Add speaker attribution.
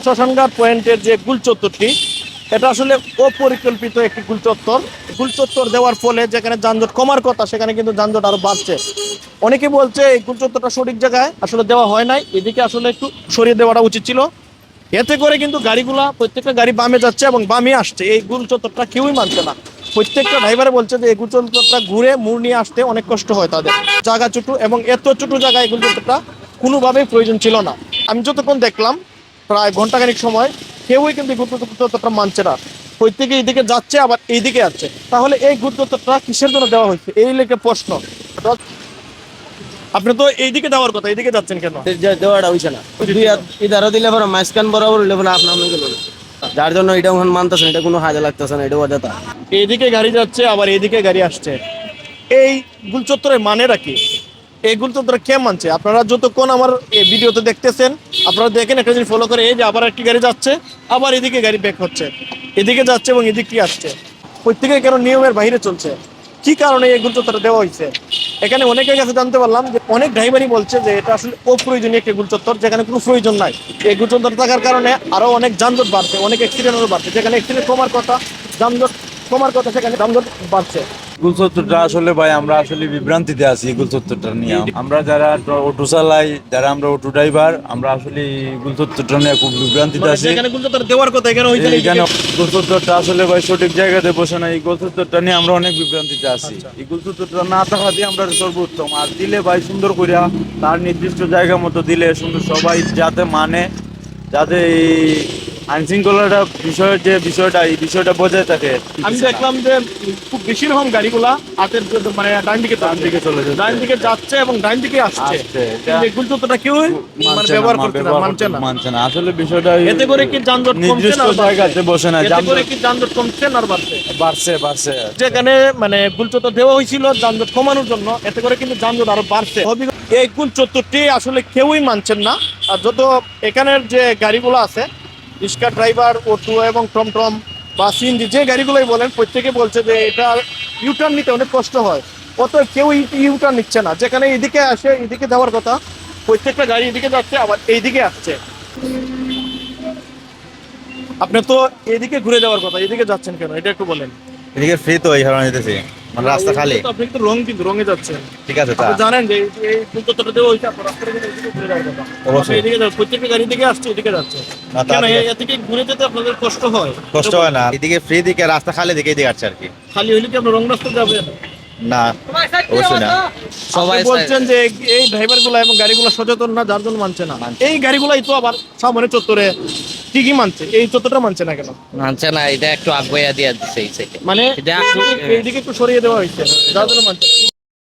Speaker 1: শ্মশানঘাট পয়েন্টের যে গুলচত্বরটি এটা আসলে অপরিকল্পিত একটি গুলচত্বর গুলচত্বর দেওয়ার ফলে যেখানে যানজট কমার কথা, সেখানে কিন্তু যানজট আরও বাড়ছে। অনেকে বলছে এই গুলচত্বরটা সঠিক জায়গায় আসলে দেওয়া হয় নাই। এদিকে আসলে একটু সরিয়ে দেওয়াটা উচিত ছিল। এতে করে কিন্তু গাড়িগুলা, প্রত্যেকটা গাড়ি বামে যাচ্ছে এবং বামে আসছে। এই গুলচত্বরটা কেউই মানছে না। প্রত্যেকটা ড্রাইভার বলছে যে এই গুলচত্বরটা ঘুরে মুড় নিয়ে আসতে অনেক কষ্ট হয় তাদের। জায়গা ছোটো এবং এত ছোটো জায়গায় এই গুলচত্বরটা কোনোভাবেই প্রয়োজন ছিল না। আমি যতক্ষণ দেখলাম প্রায় ঘন্টাখানিক সময় কেউই কিন্তু গুরুত্বটা মানছে না। প্রত্যেকে এইদিকে যাচ্ছে আবার এইদিকে যাচ্ছে তাহলে এই গুরুত্বটা কিসের জন্য দেওয়া হয়েছে? এই লেগে প্রশ্ন। আপনি তো এইদিকে দেওয়ার কথা এইদিকে যাচ্ছেন কেন?
Speaker 2: দেওয়াটা হইছে না। দুই ইধারও দিলে পরে মাঝখান বরাবর হইলে পরে আপনার মনে গেল যার জন্য এটা ওখানে মানতেছে না এটা কোনো হাজে লাগতেছে না এটা অযথা।
Speaker 1: এইদিকে গাড়ি যাচ্ছে আবার এইদিকে গাড়ি আসছে। এই গুলচত্বরের মানেটা কি? এই গুলচত্বর কে মানছে? আপনারা যতক্ষণ আমার এই ভিডিওতে দেখতেছেন, আপনারা দেখেন একটা জিনিস ফলো করে, এই যে আবার একটি গাড়ি যাচ্ছে, আবার এদিকে গাড়ি ব্যাক হচ্ছে, এদিকে যাচ্ছে এবং এদিকটি আসছে। প্রত্যেকে কেন নিয়মের বাইরে চলছে? কি কারণে এই গুলচত্বরটা দেওয়া হয়েছে? এখানে অনেকের কাছে জানতে পারলাম যে অনেক ড্রাইভারই বলছে যে এটা আসলে অপ্রয়োজনীয় একটি গুলচত্বর যেখানে কোনো প্রয়োজন নাই। এই গুলচত্বর থাকার কারণে আরও অনেক যানজট বাড়ছে, অনেক অ্যাক্সিডেন্টও বাড়ছে, যেখানে অ্যাক্সিডেন্ট কমার কথা, যানজট কমার কথা সেখানে যানজট বাড়ছে।
Speaker 3: গুলচত্বরটা আসলে ভাই আমরা আসলে বিভ্রান্তিতে আছি গুলচত্বরটা নিয়ে। আমরা যারা অটো চালাই যারা আমরা অটো ড্রাইভার আমরা আসলে গুলচত্বরটা নিয়ে খুব বিভ্রান্তিতে
Speaker 1: মানে
Speaker 3: আছি।
Speaker 1: দেওয়ার কথা এখানে
Speaker 3: গুলচত্বরটা আসলে ভাই সঠিক জায়গাতে বসে না এই গুলচত্বরটা নিয়ে আমরা অনেক বিভ্রান্তিতে আছি। এই গুলচত্বরটা না থাকা দিয়ে আমরা সর্বোত্তম। আর দিলে ভাই সুন্দর করিয়া তার নির্দিষ্ট জায়গা মতো দিলে সুন্দর সবাই যাতে মানে যাতে এই আইন শৃঙ্খলাটা বিষয়ের যে বিষয়টা এই বিষয়টা বজায় থাকে।
Speaker 1: আমি দেখলাম যে খুব বেশি রকম গাড়িগুলা হাতের মানে ডান দিকে
Speaker 3: ডান দিকে চলে যাচ্ছে।
Speaker 1: ডান দিকে যাচ্ছে এবং ডান দিকে আসছে। কিন্তু এই গুলচত্বরটা কেউ মানে ব্যবহার করছে না মানছে না।
Speaker 3: মানছে না। আসলে বিষয়টা
Speaker 1: এতে করে কি যানজট কমছে না
Speaker 3: জায়গাতে বসে না
Speaker 1: এতে করে কি যানজট কমছে না বাড়ছে?
Speaker 3: বাড়ছে বাড়ছে।
Speaker 1: যেখানে মানে গুলচত্বর দেওয়া হয়েছিল যানজট কমানোর জন্য এতে করে কিন্তু যানজট আরও বাড়ছে। এই গুলচত্বরটি আসলে কেউই মানছেন না। আর যত এখানের যে গাড়িগুলো আছে রিক্সা ড্রাইভার অটো এবং টমটম বা সিএনজি যে গাড়িগুলোই বলেন, প্রত্যেকে বলছে যে এটা ইউটার্ন নিতে অনেক কষ্ট হয়। অত কেউ ইউটার্ন নিচ্ছে না। যেখানে এদিকে আসে, এদিকে যাওয়ার কথা, প্রত্যেকটা গাড়ি এদিকে যাচ্ছে, আবার এইদিকে আসছে। আপনি তো এদিকে ঘুরে যাওয়ার কথা, এদিকে যাচ্ছেন কেন? এটা একটু বলেন।
Speaker 4: এদিকে ফ্রি তো এই যেতেছি। মানে রাস্তা খালি?
Speaker 1: আপনি কিন্তু রং কিন্তু রঙে যাচ্ছেন।
Speaker 4: ঠিক আছে
Speaker 1: আপনি জানেন যে এই- ফুলতত্ত্বটা দেওয়া হয়েছে আপনার রাস্তাটা কিন্তু ঘুরে যাবে
Speaker 4: অবশ্যই।
Speaker 1: এদিকে প্রত্যেকটা গাড়ি দিকে আসছে এদিকে যাচ্ছে। কেন এদিকে ঘুরে যেতে আপনাদের কষ্ট হয়।
Speaker 4: কষ্ট হয় না। এদিকে ফ্রি দিকে রাস্তা খালি দিকে এদিকে আসছে আর কি।
Speaker 1: খালি হইলে কি আপনার রং রাস্তা যাবেন
Speaker 4: না অবশ্যই না।
Speaker 2: সবাই
Speaker 1: বলছেন যে এই ড্রাইভারগুলা এবং গাড়িগুলো সচেতন না যার জন্য মানছে না। এই গাড়িগুলাই তো আবার সামনে চত্বরে ঠিকই মানছে। এই চত্বরটা মানছে না কেন?
Speaker 5: মানছে না এটা একটু আগুয়া দিয়ে দিচ্ছে
Speaker 1: মানে
Speaker 5: এটা একটু-
Speaker 1: এইদিকে- একটু সরিয়ে দেওয়া হয়েছে যার জন্য মানছে